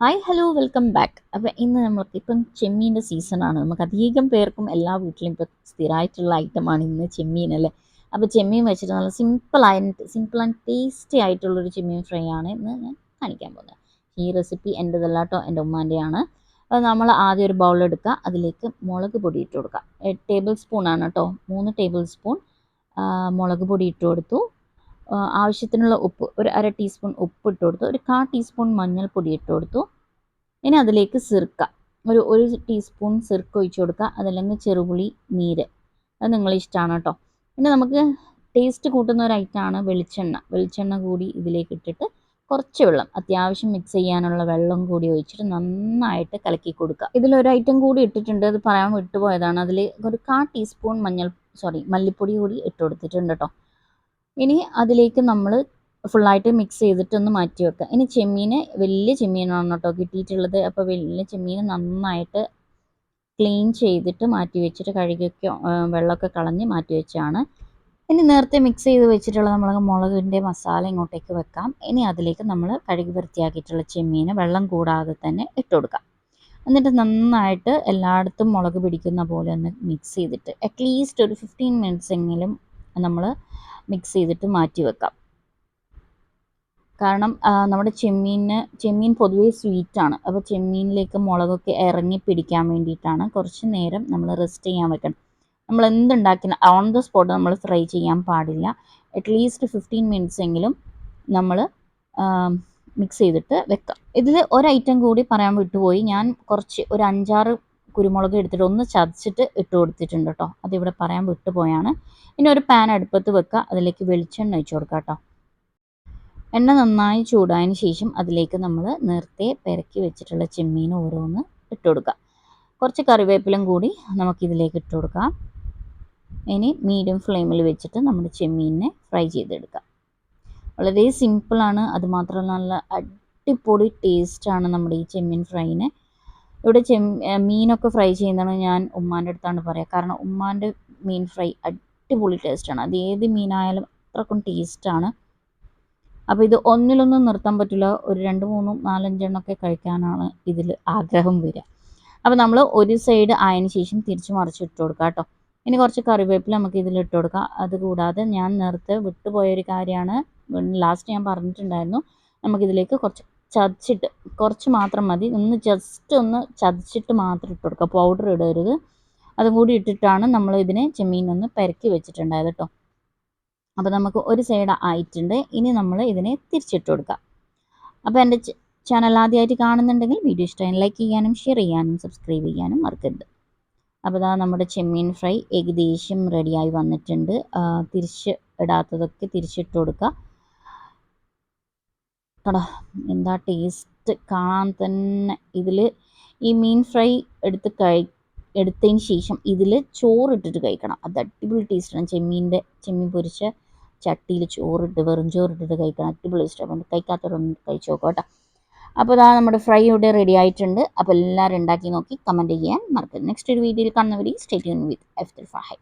Hi hello welcome back അപ്പോൾ ഇന്ന് നമ്മൾക്ക് ഇപ്പം ചെമ്മീന്റെ സീസണാണ് നമുക്ക് അധികം പേർക്കും എല്ലാ വീട്ടിലും ഇപ്പം സ്ഥിരമായിട്ടുള്ള ഐറ്റമാണ് ഇന്ന് ചെമ്മീൻ അല്ലേ? അപ്പോൾ ചെമ്മീൻ വെച്ചിട്ട് നല്ല സിമ്പിൾ ആയിട്ട് സിമ്പിൾ ആൻഡ് ടേസ്റ്റി ആയിട്ടുള്ളൊരു ചെമ്മീൻ ഫ്രൈ ആണ് ഇന്ന് ഞാൻ കാണിക്കാൻ പോകുന്നത്. ഈ റെസിപ്പി എന്റെതല്ല കേട്ടോ എന്റെ ഉമ്മാന്റെയാണ്. അപ്പോൾ നമ്മൾ ആദ്യം ഒരു ബൗൾ എടുക്കുക. അതിലേക്ക് മുളക് പൊടി ഇട്ട് കൊടുക്കുക. ടേബിൾ സ്പൂൺ ആണ് കേട്ടോ മൂന്ന് ടേബിൾ സ്പൂൺ മുളക് പൊടി ഇട്ട് കൊടുത്തു. ആവശ്യത്തിനുള്ള ഉപ്പ് ഒരു അര ടീസ്പൂൺ ഉപ്പ് ഇട്ട് കൊടുത്തു ഒരു കാ ടീസ്പൂൺ മഞ്ഞൾപ്പൊടി ഇട്ട് കൊടുത്തു. ഇനി അതിലേക്ക് സിർക്ക ഒരു ഒരു ടീസ്പൂൺ സിർക്ക ഒഴിച്ചു കൊടുക്കുക അതല്ലെങ്കിൽ ചെറുപുളി നീര്. അത് നിങ്ങളിഷ്ടമാണ് കേട്ടോ. പിന്നെ നമുക്ക് ടേസ്റ്റ് കൂട്ടുന്ന ഒരു ഐറ്റമാണ് വെളിച്ചെണ്ണ. വെളിച്ചെണ്ണ കൂടി ഇതിലേക്ക് ഇട്ടിട്ട് കുറച്ച് വെള്ളം അത്യാവശ്യം മിക്സ് ചെയ്യാനുള്ള വെള്ളം കൂടി ഒഴിച്ചിട്ട് നന്നായിട്ട് കലക്കി കൊടുക്കുക. ഇതിലൊരു ഐറ്റം കൂടി ഇട്ടിട്ടുണ്ട് അത് പറയാൻ വിട്ടുപോയതാണ്. അതിൽ ഒരു കാ ടീസ്പൂൺ മഞ്ഞൾ സോറി മല്ലിപ്പൊടി കൂടി ഇട്ട് കൊടുത്തിട്ടുണ്ട് കേട്ടോ. ഇനി അതിലേക്ക് നമ്മൾ ഫുള്ളായിട്ട് മിക്സ് ചെയ്തിട്ടൊന്ന് മാറ്റി വെക്കുക ഇനി ചെമ്മീൻ വലിയ ചെമ്മീനാണ് കേട്ടോ കിട്ടിയിട്ടുള്ളത്. അപ്പോൾ വലിയ ചെമ്മീൻ നന്നായിട്ട് ക്ലീൻ ചെയ്തിട്ട് മാറ്റി വെച്ചിട്ട് കഴുകിയൊക്കെ വെള്ളമൊക്കെ കളഞ്ഞ് മാറ്റി വെച്ചാണ്. ഇനി നേരത്തെ മിക്സ് ചെയ്ത് വെച്ചിട്ടുള്ള നമ്മൾ മുളകിന്റെ മസാല ഇങ്ങോട്ടേക്ക് വെക്കാം. ഇനി അതിലേക്ക് നമ്മൾ കഴുകി വൃത്തിയാക്കിയിട്ടുള്ള ചെമ്മീൻ വെള്ളം കൂടാതെ തന്നെ ഇട്ട് കൊടുക്കാം. എന്നിട്ട് നന്നായിട്ട് എല്ലായിടത്തും മുളക് പിടിക്കുന്ന പോലെ ഒന്ന് മിക്സ് ചെയ്തിട്ട് അറ്റ്ലീസ്റ്റ് ഒരു ഫിഫ്റ്റീൻ മിനിറ്റ്സ് എങ്കിലും നമ്മൾ മിക്സ് ചെയ്തിട്ട് മാറ്റി വെക്കാം. കാരണം നമ്മുടെ ചെമ്മീന് ചെമ്മീൻ പൊതുവേ സ്വീറ്റാണ് അപ്പോൾ ചെമ്മീനിലേക്ക് മുളകൊക്കെ ഇറങ്ങി പിടിക്കാൻ വേണ്ടിയിട്ടാണ് കുറച്ച് നേരം നമ്മൾ റെസ്റ്റ് ചെയ്യാൻ വെക്കണം. നമ്മൾ എന്തുണ്ടാക്കിയാലും ഓൺ ദ സ്പോട്ട് നമ്മൾ ഫ്രൈ ചെയ്യാൻ പാടില്ല. അറ്റ്ലീസ്റ്റ് ഫിഫ്റ്റീൻ മിനിറ്റ്സ് എങ്കിലും നമ്മൾ മിക്സ് ചെയ്തിട്ട് വെക്കാം. ഇതിൽ ഒരു ഐറ്റം കൂടി പറയാൻ വിട്ടുപോയി. ഞാൻ കുറച്ച് ഒരു അഞ്ചാറ് കുരുമുളക് എടുത്തിട്ട് ഒന്ന് ചതച്ചിട്ട് ഇട്ട് കൊടുത്തിട്ടുണ്ട് കേട്ടോ അതിവിടെ പറയാൻ വിട്ടുപോയാണ്. ഇനി ഒരു പാൻ അടുപ്പത്ത് വെക്കുക. അതിലേക്ക് വെളിച്ചെണ്ണ ഒഴിച്ച് കൊടുക്കുക കേട്ടോ എണ്ണ നന്നായി ചൂടായതിന് ശേഷം അതിലേക്ക് നമ്മൾ നേരത്തെ പെരക്കി വെച്ചിട്ടുള്ള ചെമ്മീൻ ഓരോന്ന് ഇട്ട് കൊടുക്കുക. കുറച്ച് കറിവേപ്പിലും കൂടി നമുക്കിതിലേക്ക് ഇട്ട് കൊടുക്കാം ഇനി മീഡിയം ഫ്ലെയിമിൽ വെച്ചിട്ട് നമ്മുടെ ചെമ്മീനിനെ ഫ്രൈ ചെയ്തെടുക്കാം വളരെ സിമ്പിളാണ് അതുമാത്രമല്ല നല്ല അടിപൊളി ടേസ്റ്റാണ് നമ്മുടെ ഈ ചെമ്മീൻ ഫ്രൈന് ഇവിടെ ചെ മീനൊക്കെ ഫ്രൈ ചെയ്യുന്നതാണ് ഞാൻ ഉമ്മാന്റെ അടുത്താണ് പറയുക കാരണം ഉമ്മാന്റെ മീൻ ഫ്രൈ അടിപൊളി ടേസ്റ്റാണ്. അത് ഏത് മീനായാലും അത്രക്കും ടേസ്റ്റാണ്. അപ്പോൾ ഇത് ഒന്നിലൊന്നും നിർത്താൻ പറ്റില്ല. ഒരു രണ്ട് മൂന്നും നാലഞ്ചെണ്ണമൊക്കെ കഴിക്കാനാണ് ഇതിൽ ആഗ്രഹം വരിക. അപ്പോൾ നമ്മൾ ഒരു സൈഡ് ആയതിനു ശേഷം തിരിച്ച് മറിച്ച് ഇട്ട് കൊടുക്കുക കേട്ടോ. ഇനി കുറച്ച് കറിവേപ്പില നമുക്ക് ഇതിൽ ഇട്ട് കൊടുക്കാം. അതുകൂടാതെ ഞാൻ നേരത്തെ വിട്ടുപോയൊരു കാര്യമാണ്. ലാസ്റ്റ് ഞാൻ പറഞ്ഞിട്ടുണ്ടായിരുന്നു. നമുക്കിതിലേക്ക് കുറച്ച് ചതച്ചിട്ട് കുറച്ച് മാത്രം മതി. ഒന്ന് ജസ്റ്റ് ഒന്ന് ചതച്ചിട്ട് മാത്രം ഇട്ട് കൊടുക്കുക. പൗഡർ ഇടരുത്. അതും കൂടി ഇട്ടിട്ടാണ് നമ്മൾ ഇതിനെ ചെമ്മീനൊന്ന് പെരക്കി വെച്ചിട്ടുണ്ടായത് കേട്ടോ അപ്പോൾ നമുക്ക് ഒരു സൈഡ് ആയിട്ടുണ്ട്. ഇനി നമ്മൾ ഇതിനെ തിരിച്ചിട്ട് കൊടുക്കാം അപ്പോൾ എന്റെ ചാനൽ ആദ്യമായിട്ട് കാണുന്നുണ്ടെങ്കിൽ വീഡിയോ ഇഷ്ടമായി ലൈക്ക് ചെയ്യാനും ഷെയർ ചെയ്യാനും സബ്സ്ക്രൈബ് ചെയ്യാനും മറക്കരുത്. അപ്പോൾ ഇതാ നമ്മുടെ ചെമ്മീൻ ഫ്രൈ ഏകദേശം റെഡിയായി വന്നിട്ടുണ്ട്. തിരിച്ച് ഇടാത്തതൊക്കെ തിരിച്ചിട്ട് കൊടുക്കുക. കടാ എന്താ ടേസ്റ്റ് കാണാൻ തന്നെ. ഇതിൽ ഈ മീൻ ഫ്രൈ എടുത്ത് കഴി എടുത്തതിന് ശേഷം ഇതിൽ ചോറിട്ടിട്ട് കഴിക്കണം. അത് അടിപൊളി ടേസ്റ്റാണ് ചെമ്മീന്റെ ചെമ്മീൻ പൊരിച്ച ചട്ടിയിൽ ചോറിട്ട് വെറും ചോറിട്ടിട്ട് കഴിക്കണം. അടിപൊളി ഇഷ്ടമാണ് കഴിക്കാത്തവരൊന്നും കഴിച്ചു നോക്കാം കേട്ടോ. അപ്പോൾ ഇതാ നമ്മുടെ ഫ്രൈ ഇവിടെ റെഡി ആയിട്ടുണ്ട്. അപ്പോൾ എല്ലാവരും ഉണ്ടാക്കി നോക്കി കമന്റ് ചെയ്യാൻ മറക്കരുത്. നെക്സ്റ്റ് ഒരു വീഡിയോയിൽ കാണുന്നവരെയും സ്റ്റേറ്റ് വിത്ത് എഫ് ഫൈ